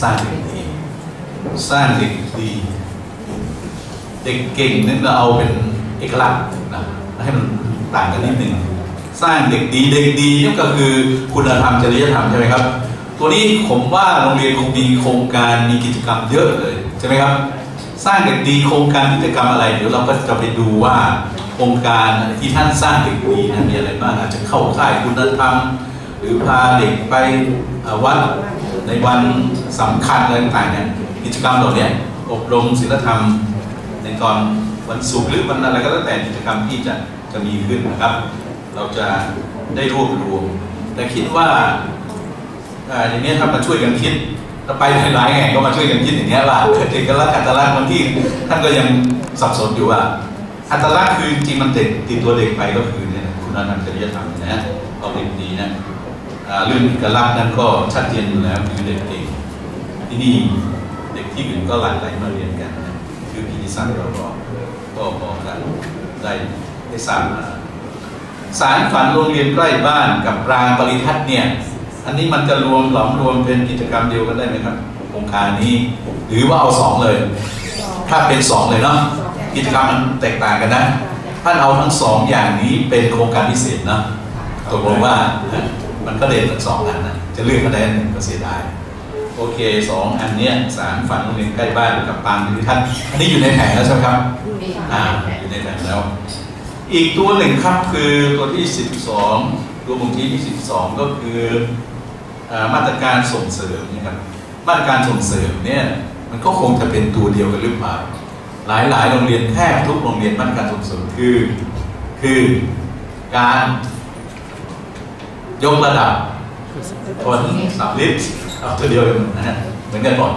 สร้างเด็กดีสร้างเด็กดี เด็กเก่งนั่นเราเอาเป็นเอกลักษณ์นะให้มันต่างกันนิดหนึ่งสร้างเด็กดีเด็กดีนี่ก็คือคุณธรรมจริยธรรมใช่ไหมครับ ตัวนี้ผมว่าโรงเรียนคงมีโครงการมีกิจกรรมเยอะเลยใช่ไหมครับ สร้างเด็กดีโครงการกิจกรรมอะไรเดี๋ยวเราก็จะไปดูว่าโครงการที่ท่านสร้างเด็กดีนั้นมีอะไรบ้างอาจจะเข้าค่ายคุณธรรม หรือพาเด็กไปวัดในวันสำคัญอะไรต่างๆเนี่ยกิจกรรมเหล่านี้อบรมศีลธรรมในตอนวันศุกร์หรือวันอะไรก็แล้วแต่กิจกรรมที่จะจะมีขึ้นนะครับ เราจะได้รวบรวม แต่คิดว่าอย่างนี้ถ้ามาช่วยกันคิดถ้าไปหลายแห่งก็มาช่วยกันคิดอย่างนี้ว่าเอกลักษณ์อัตลักษณ์บางที่ท่านก็ยังสับสนอยู่ว่าอัตลักษณ์คือจริงมันติดติดตัวเด็กไปก็คือเนี่ยคุณธรรมจริยธรรมนะเอาเด็กดีนะ เรื่องเอกลักษณ์นั้นก็ชัดเจนอยู่แล้วคือเด็กเก่งที่นี่เด็กที่อื่นก็หลั่งไหลมาเรียนกันนะคือพิธีสันเราก็ก็บอกันได้ได้สร้างมาสารฝันโรงเรียนใกล้บ้านกับรางปริทัศน์เนี่ยอันนี้มันจะรวมหลอมรวมเป็นกิจกรรมเดียวกันได้ไหมครับโครงการนี้ หรือว่าเอาสองเลย ถ้าเป็นสองเลยเนาะกิจกรรมมันแตกต่างกันนะท่านเอาทั้งสองอย่างนี้เป็นโครงการพิเศษนะตกลงว่า มันก็เด่นทั้งสองอันนะจะเลือกคะแนนหนึ่งก็เสียดายโอเคสองอันเนี้ยสารฝันโรงเรียนใกล้บ้านกับปางพิทัศน์อันนี้อยู่ในแผนแล้วใช่ไหมครับอ่าอยู่ในแผนแล้ว อีกตัวหนึ่งครับคือตัวที่ 12 ตัวบ่งชี้ที่ 12 ก็คือมาตรการส่งเสริมนะครับมาตรการส่งเสริมเนี่ยมันก็คงจะเป็นตัวเดียวกันหรือเปล่าหลายหลายโรงเรียนแทบทุกโรงเรียนมาตรการส่งเสริมคือ คือการ ยกระดับผลสำลิดเอาตัวเดียวนนะฮะเหมือนกันหมด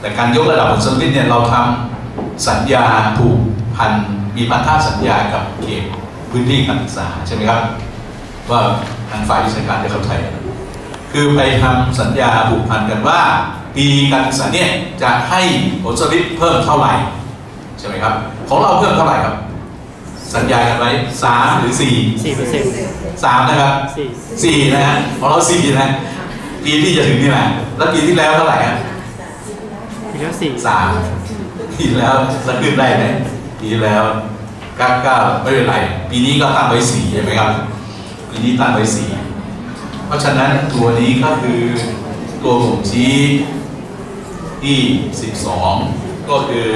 แต่การยกระดับผลสำลิดเนี่ยเราทำสัญญาผูกพันมีพันธะสัญญากับเขตพื้นที่การศึกษาใช่ไหมครับ ว่าทางฝ่ายวิชาการจะเข้าใจคือไปทำสัญญาผูกพันกันว่า ปีการศึกษาเนี่ยจะให้ผลสำลิดเพิ่มเท่าไหร่ใช่ไหมครับ ของเราเพิ่มเท่าไหร่ครับ สัญญากันไว้สามหรือสี่สี่เปอร์เซ็นต์สามนะครับสี่สี่นะฮะของเราสี่นะปีที่จะถึงนี่แหละแล้วปีที่แล้วเท่าไหร่ฮะปีแล้วสี่สามปีแล้วแล้วขึ้นได้ไหมปีแล้วเก้าเก้าไม่เป็นไร ปีนี้ก็ตั้งไว้สี่ใช่ไหมครับปีนี้ตั้งไว้สี่เพราะฉะนั้นตัวนี้ก็คือตัวบ่งชี้ที่สิบสองก็คือ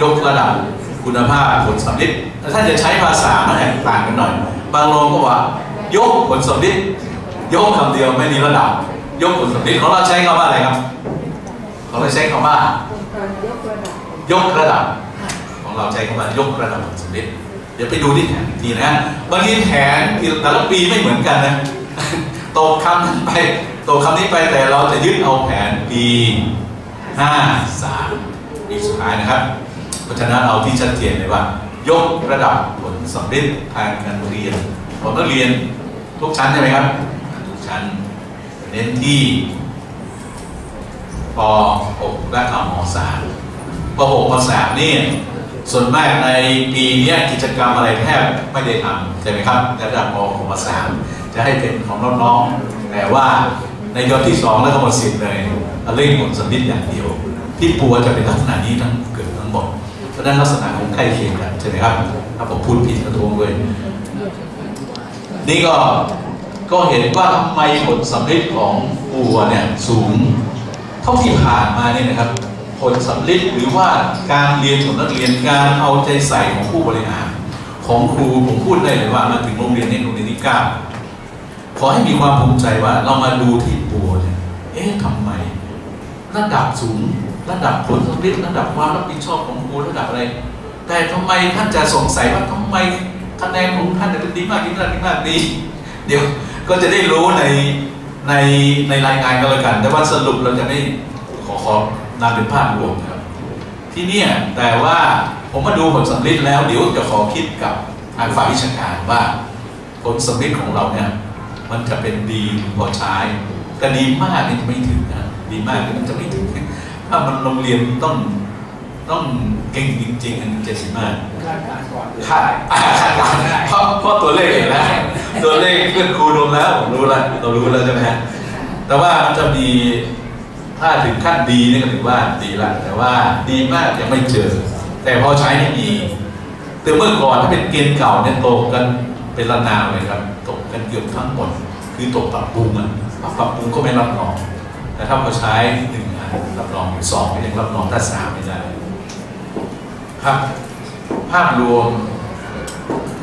ยกระดับ คุณภาพผลสำลิดแต่ถ้าจะใช้ภาษามันแตกต่างกันหน่อย บางโรงก็ว่า ยกผลสำลิดยกคำเดียวไม่มีระดับ ยกผลสำลิดของเราใช้คำว่าอะไรครับของเราใช้คำว่ายกระดับ ของเราใช้คำว่ายกระดับผลสำลิดเดี๋ยวไปดูที่แผนทีนะบางทีแผนแต่ละปีไม่เหมือนกันนะตกคำนั้นไปตกคำนี้ไปแต่เราจะยึดเอาแผนปีห้าสามปีสุดท้ายนะครับ เพราะฉะนั้นเอาที่ชัดเจนเลยว่า ยกระดับผลสำเร็จทางการเรียนของนักเรียนทุกชั้นใช่ไหมครับ ทุกชั้นเน้นที่ป .6 และม .3 ป .6 ป .3 นี่ส่วนมากในปีนี้กิจกรรมอะไรแทบไม่ได้ทำใช่ไหมครับระดับป .6 ป .3 จะให้เป็นของน้องๆแต่ว่าในยอดที่สองแล้วก็หมดสิทธิ์เลยเร่งผลสำลิดอย่างเดียว ที่ปัวจะเป็นลักษณะนี้ทั้ง ด้านั้นลักษณะของใกล้เคียงกันใช่ไหมครับถ้าผมพูดผิดกระทวงเลยนี่ก็ก็เห็นว่าทำไมผลสำลิดของปัวเนี่ยสูง เท่าที่ผ่านมาเนี่ยนะครับ ผลสำลิดหรือว่าการเรียนของนักเรียนการเอาใจใส่ของผู้บริหาร ของครูผมพูดได้เลยว่ามาถึงโรงเรียนในโรงเรียนที่เก้าขอให้มีความภูมิใจว่าเรามาดูที่ปัวเนี่ยเอ๊ะทำไมระดับสูง ระดับผลสำลิดระดับความรับผิดชอบของครูระดับอะไร แต่ทำไมท่านจะสงสัยว่าทำไมคะแนนของท่านเป็นดีมากดีมากดีมากดีเดี๋ยวก็จะได้รู้ในในในรายงานกันแล้วกัน แต่ว่าสรุปเราจะไม่ขอขอนำเป็นภาพรวมครับ ที่นี่แต่ว่าผมมาดูผลสำลิดแล้วเดี๋ยวจะขอคิดกับทางฝ่ายวิชาการว่า ผลสำลิดของเราเนี่ยมันจะเป็นดีพอใช้แต่ดีมากนี่จะไม่ถึงนะดีมากนี่มันจะไม่ถึง ถ้ามันโรงเรียนต้องต้องเก่งจริงๆอันจะสิมากคาดการก่อนคาดคาดการเพราะเพราะตัวเลขเห็นแล้วตัวเลขเพื่อนครูรวมแล้วผมรู้แล้วเรารู้แล้วใช่ไหมฮะแต่ว่ามันจะมีถ้าถึงขั้นดีนี่ก็ถือว่าดีละแต่ว่าดีมากยังไม่เจอ แต่พอใช้นี่ดีแต่เมื่อก่อนถ้าเป็นเกณฑ์เก่าเนี่ยตกกันเป็นระนาวเลยครับ ตกกันเกือบทั้งหมดคือตกปรับปรุงอะปรับปรุงก็ไม่รับรองแต่ถ้าพอใช้หนึ่งอะ รับรองอยู่สองก็ยังรับรองถ้าสามไม่ได้ครับภาพรวม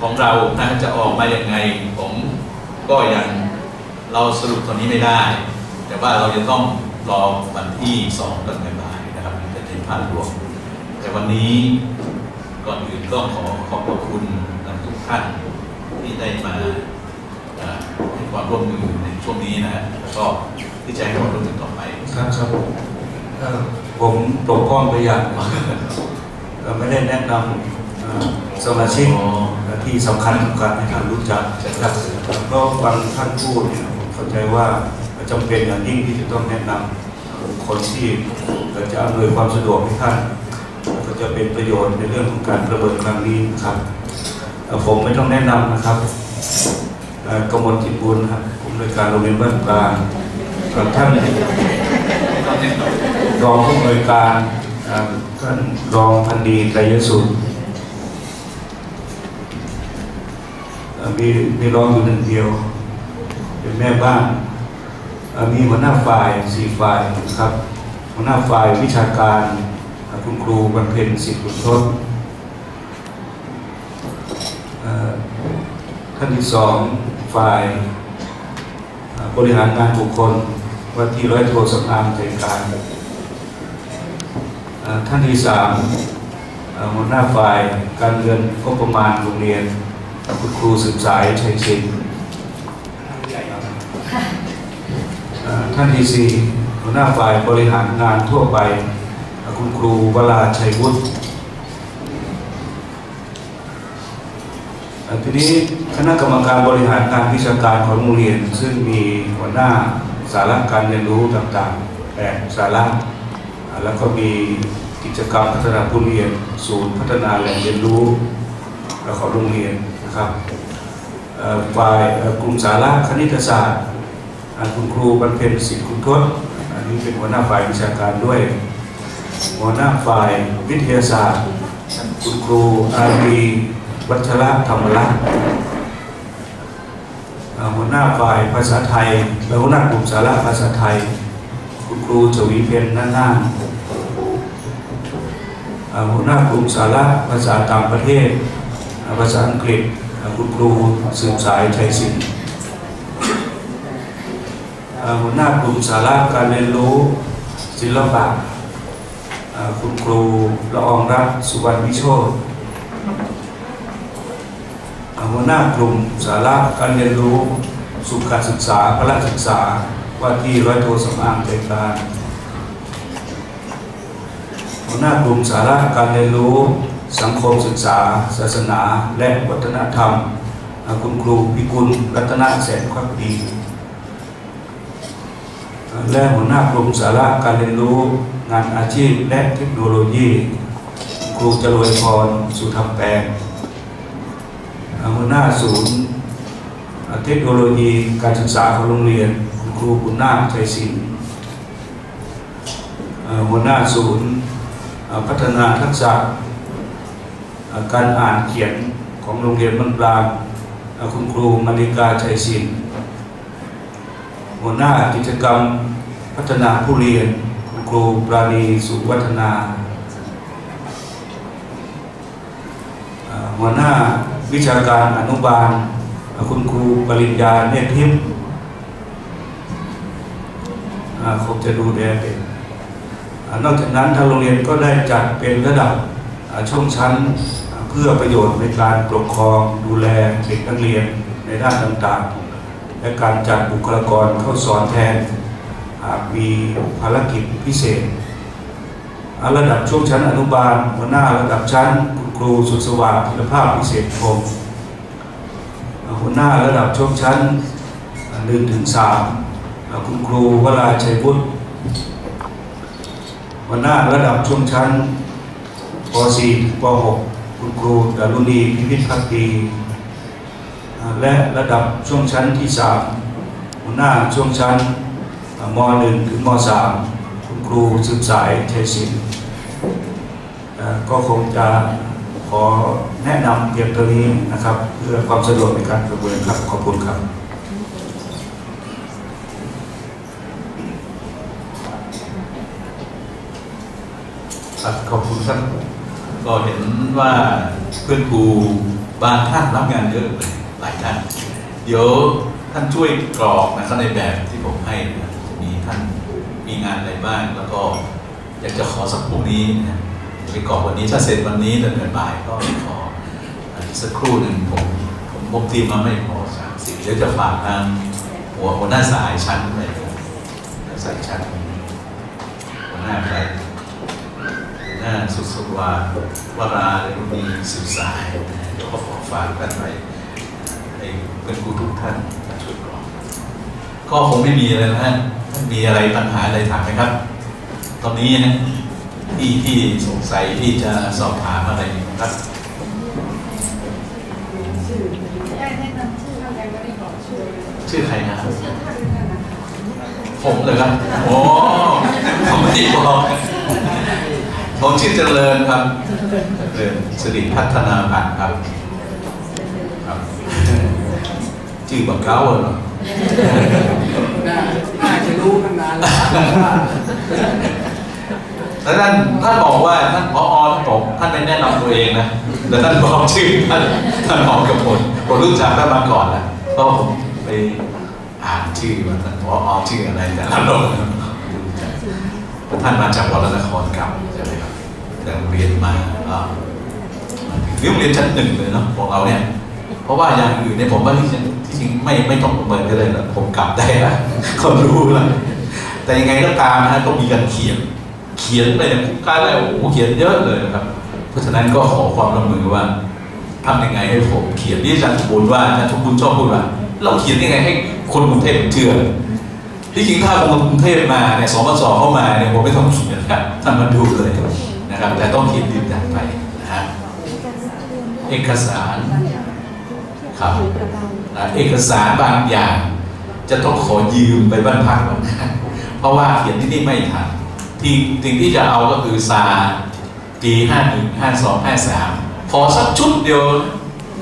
ของเรานะจะออกมาอย่างไงผมก็ยังเราสรุปตอนนี้ไม่ได้ แต่ว่าเราจะต้องรอวันที่สองกันบ่ายนะครับจะเป็นภาพรวม แต่วันนี้ก่อนอื่นก็ขอขอบพระคุณทุกท่านที่ได้มาเอ่อให้ความร่วมมือในช่วงนี้นะฮะแล้วก็ที่จะให้ความร่วมมือต่อไปครับครับเอ่อ ผมปกป้องไปอย่างหนึ่งเอ่อไม่ได้แนะนำเอ่อสมาชิกอ๋อที่สำคัญสำคัญให้ท่านรู้จักนะครับเพราะฟังท่านพูดเนี่ยผมเข้าใจว่าจำเป็นอย่างยิ่งที่จะต้องแนะนำคนที่จะอำนวยความสะดวกให้ท่านแล้วก็จะเป็นประโยชน์ในเรื่องของการประเมินครั้งนี้นะครับเอ่อผมไม่ต้องแนะนำนะครับเอ่อกมลจิตบุญครับผมในวยการโรงเรียนบ้านกลางกับท่าน รองผู้อำนวยการท่านรองพันดีไตรยสุนมีมีรองอยู่หนึ่งเดียว เป็นแม่บ้านมีหัวหน้าฝ่ายสี่ฝ่ายนะครับหัวหน้าฝ่ายวิชาการคุณครูบรรเพ็ญสิทธิ์ขุนทศท่านที่สองฝ่ายบริหารงานบุคคลว่าที่ร้อยโทสำอางใจการ ท่านที่สามหัวหน้าฝ่ายการเงินงบประมาณโรงเรียนคุณครูสืบสายชัยชินท่านที่สี่หัวหน้าฝ่ายบริหารงานทั่วไป คุณครูวราชัยวุฒิเอ่อทีนี้คณะกรรมการบริหารงานวิชาการของโรงเรียน ซึ่งมีหัวหน้าสาระการเรียนรู้ต่างๆแปดสาระ แล้วก็มีกิจกรรมพัฒนาผู้เรียน ศูนย์พัฒนาแหล่งเรียนรู้ของโรงเรียนนะครับฝ่ายกลุ่มสาระคณิตศาสตร์อ่าคุณครูบรรเพ็ญสิทธิ์คุณทศอันนี้เป็นหัวหน้าฝ่ายวิชาการด้วย หัวหน้าฝ่ายวิทยาศาสตร์ คุณครูอารีวัชระธรรมรัตน์หัวหน้าฝ่ายภาษาไทยและหัวหน้ากลุ่มสาระภาษาไทย คุณครูชวีเพ็ญนั่นน่าน หัวหน้ากลุ่มสาระภาษาต่างประเทศ ภาษาอังกฤษคุณครูสืบสายชัยศิลป์อ่าหัวหน้ากลุ่มสาระการเรียนรู้ศิลปะคุณครูละอองรัตสุวรรณวิโชติอ่าหัวหน้ากลุ่มสาระการเรียนรู้สุขศึกษาพละศึกษาว่าที่ร้อยโทสำอางใจการ หัวหน้ากลุ่มสาระการเรียนรู้ สังคมศึกษา ศาสนา และวัฒนธรรม คุณครูพิกุลรัตนแสนควักดีและหัวหน้ากลุ่มสาระการเรียนรู้ งานอาชีพและเทคโนโลยี ครูจรวยพรสุธรรมแปลงหัวหน้าศูนย์เทคโนโลยีการศึกษาของโรงเรียน คุณครูบุญนาคชัยศิลป์หัวหน้าศูนย์ พัฒนาทักษะการอ่านเขียนของโรงเรียนบ้านกลางคุณครูมณิกาชัยศิลป์หัวหน้ากิจกรรมพัฒนาผู้เรียนคุณครูปราณีสุวัฒนา หัวหน้าวิชาการอนุบาล คุณครูปริญญาเนตรทิพย์อ่าคงจะดูแลเป็นอ่า นอกจากนั้นทางโรงเรียนก็ได้จัดเป็นระดับช่องชั้นเพื่อประโยชน์ในการปกครองดูแลเด็กนักเรียนในด้านต่างๆ และการจัดบุคลากรเข้าสอนแทนหากมีภารกิจพิเศษ ระดับช่วงชั้นอนุบาลหัวหน้าระดับชั้นคุณครูสุดสว่างคุณภาพพิเศษคมหัวหน้าระดับช่วงชั้นหนึ่งถึงสามคุณครูวราชัยบุตร หัวหน้าระดับช่วงชั้นป .4 ป .6 คุณครูดารุณีพิพิธพักดีและระดับช่วงชั้นที่สามหัวหน้าช่วงชั้นม .1 ถึงม .3 ครูสืบสายเทศินก็คงจะขอแนะนำเพียงเท่านี้นะครับ เพื่อความสะดวกในการประเมินครับ ขอบคุณครับ ขอบคุณครับก็เห็นว่าเพื่อนครูบางท่านรับงานเยอะเลยหลายท่าน เดี๋ยวท่านช่วยกรอกนะครับในแบบที่ผมให้นะมีท่านมีงานอะไรบ้างแล้วก็อยากจะขอสักพรุ่งนี้นะไปกรอกวันนี้ถ้าเสร็จวันนี้เดินบ่ายก็ขออีกสักครู่หนึ่งผมผมผมทีมมาไม่พอสามสิบเดี๋ยวจะฝากทางหัวหัวหน้าสายชั้นเลยครับหัวหน้าสายชั้นหัวหน้าอะไราสุดสวาวราอะไรพวกนี้สื่อสายเดี๋ยวก็ขอฝากกันไว้ให้เป็นครูทุกท่านมาช่วยกรองก็คงไม่มีอะไรนะฮะท่านมีอะไรปัญหาอะไรถามไหมครับ ตอนนี้นะที่ที่สงสัยที่จะสอบถามอะไรนะครับได้แนะนำชื่ออะไรก็ได้บอกชื่อชื่อใครนะชื่อท่านนั่นนะคะผมเลยครับโอ้ผมไม่ได้บอก ผมชื่อเจริญครับเจริญสิริพัฒนาพันธ์ครับครับชื่อบักเก้าเหรอน่าน่าจะรู้ตั้งนานแล้วว่าแล้วท่านท่านบอกว่าท่านพอท่านบอกท่านไม่แนะนำตัวเองนะแต่ท่านบอกชื่อท่านท่านหอมกับผลผมรู้จักท่านมาก่อนแล้วก็ผมไปอ่านชื่อว่าท่านพอชื่ออะไรแต่ละโรงรู้จักท่านมาจากวรนครเก่าใช่ไหมครับ แต่โรงเรียนมาเรียนโรงเรียนชั้นหนึ่งเลยเนาะของเราเนี่ยเพราะว่าอย่างอื่นเนี่ยผมว่าที่จริงที่จริงไม่ไม่ต้องประเมินก็เลยนะผมกลับได้แล้วเขารู้แล้วแต่ยังไงก็ตามนะฮะต้องมีการเขียน เขียนไปเนี่ยการอะไรโอ้โหเขียนเยอะเลยนะครับ เพราะฉะนั้นก็ขอความร่วมมือว่าทำยังไงให้ผมเขียนที่อาจารย์สมบูรณ์ว่าอาจารย์สมบูรณ์ชอบพูดว่าเราเขียนยังไงให้คนกรุงเทพเชื่อที่จริงถ้าคนกรุงเทพมาเนี่ยสมสเข้ามาเนี่ยผมไม่ต้องเขียนครับท่านมาดูเลย นะครับแต่ต้องเขียนยืนยันไปนะฮะเอกสารครับนะเอกสารบางอย่าง จะต้องขอยืมไปบ้านพักก่อนนะเพราะว่าเขียนที่นี่ไม่ทันที่สิ่งที่จะเอาก็คือซาปีห้าหนึ่งห้าสองห้าสามขอสักชุดเดียว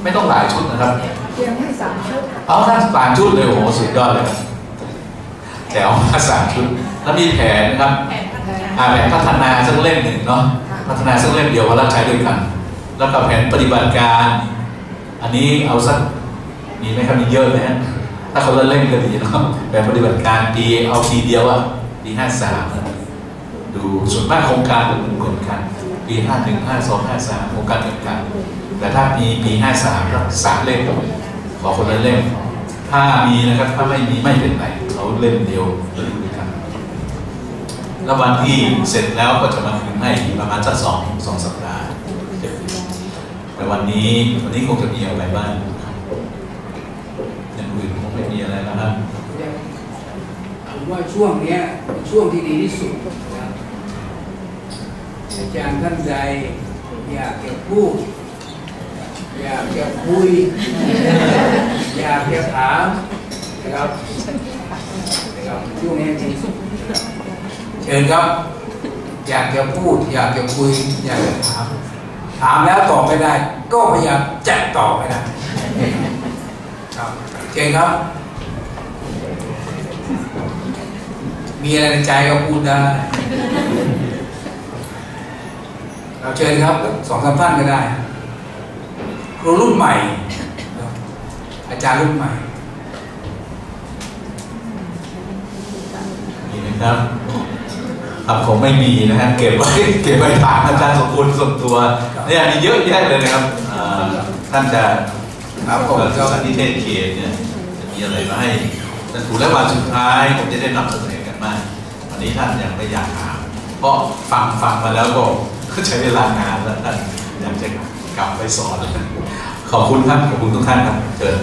ไม่ต้องหลายชุดนะครับเตรียมให้สามชุดเอาท่านสามชุดเลยโอ้โหสุดยอดเลยครับแถวมาสามชุดแล้วมีแผนนะครับแผนพัฒนาอ่าแผนพัฒนาสักเล่มหนึ่งเนาะ พัฒนาสักเล่มเดียววาราใช้ด้วยกัน แล้วก็แผนปฏิบัติการ อันนี้เอาสักมีไหมครับมีเยอะไหมฮะถ้าเขาเล่นก็ดีเนาะแผนปฏิบัติการปีเอาทีเดียวอะปีห้าสามดูส่วนมากโครงการเหมือนกันปีห้าหนึ่งห้าสองห้าสามโครงการเหมือนกันแต่ถ้ามีปีห้าสามก็สามเล่มขอคนละเล่มถ้ามีนะครับถ้าไม่มีไม่เป็นไรเขาเล่มเดียว แล้ววันที่เสร็จแล้วก็จะมาคืนให้ประมาณสักสองสองสัปดาห์จะคืนแต่วันนี้วันนี้คงจะมีอะไรบ้างอย่างอื่นคงไม่มีอะไรแล้วนะผมว่าช่วงเนี้ช่วงที่ดีที่สุดนะอาจารย์ท่านใดอยากจะพูดอยากจะคุย อยากจะถามนะครับนะครับช่วงนี้ดีที่สุด เชิญครับ อยากจะพูด อยากจะคุย อยากจะถาม ถามแล้วตอบไม่ได้ ก็พยายามแจกตอบให้ได้ครับเชิญครับ มีอะไรในใจก็พูดได้เราเชิญครับสองสามท่านก็ได้ครูรุ่นใหม่ อาจารย์รุ่นใหม่มีไหมครับ ครับผมไม่มีนะฮะเก็บไว้เก็บไว้ถามอาจารย์สมบูรณ์ส่วนตัวเนี่ยมีเยอะแยะเลยนะครับอ่าท่านจะครับผมเกิดสันนิเทศเขตเนี่ยจะมีอะไรมาให้ท่านถูกและวันสุดท้ายผมจะได้นำเสนอกันมากวันนี้ท่านยังไม่อยากถามเพราะฟังฟังมาแล้วก็ใช้เวลานานแล้วท่านอยากจะกลับไปสอนขอบคุณครับขอบคุณทุกท่านครับเชิญ